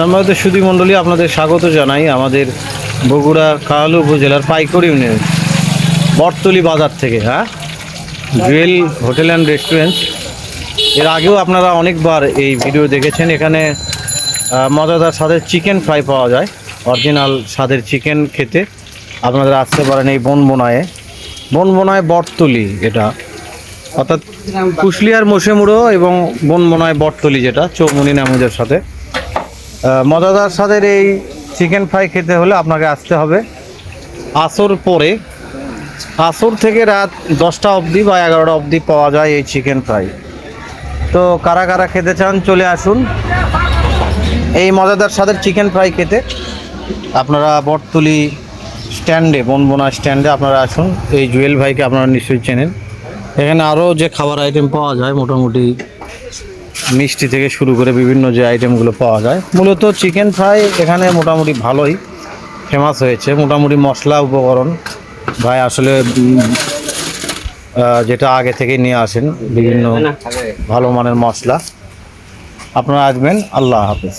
সম্মানিত সুদী মণ্ডলী আপনাদের স্বাগত জানাই আমাদের বগুড়া কাহালু উপজেলার পাইকর ইউনিয়ন, বটতলি বাজার থেকে হ্যাঁ? Jewel hotel and restaurant. এর আগেও আপনারা অনেকবার এই ভিডিও দেখেছেন, এখানে মজাদার স্বাদের চিকেন ফ্রাই পাওয়া যায়, অরিজিনাল স্বাদের চিকেন খেতে। আপনারা আসতে পারেন এই বনবোনায়। বনবোনায় বটতলি এটা। অর্থাৎ কুশলিয়ার মোশেমুড়ো এবং বনবোনায় বটতলি যেটা, চৌমনি নামুদের সাথে। মজাদার স্বাদের এই চিকেন ফ্রাই খেতে হলে আপনাকে আসতে হবে। আসর পরে, আসর থেকে রাত দশটা অবধি বা এগারোটা অবধি পাওয়া যায় এই চিকেন ফ্রাই। তো কারা কারা খেতে চান চলে আসুন। এই মজাদার স্বাদের চিকেন ফ্রাই খেতে আপনারা বটতলি স্ট্যান্ডে, বনবোনা স্ট্যান্ডে আপনারা আসুন। এই জুয়েল ভাইকে আপনারা নিশ্চয়ই চেনেন। এখানে আরও যে খাবার আইটেম পাওয়া যায় মোটামুটি মিষ্টি থেকে শুরু করে বিভিন্ন যে আইটেমগুলো পাওয়া যায়। মূলত চিকেন ফ্রাই এখানে মোটামুটি ভালোই ফেমাস হয়েছে। মোটামুটি মশলা উপকরণ। ভাই আসলে যেটা আগে থেকে নিয়ে আসেন, বিভিন্ন ভালো মানের মশলা। আপনারা আসবেন, আল্লাহ হাফেজ।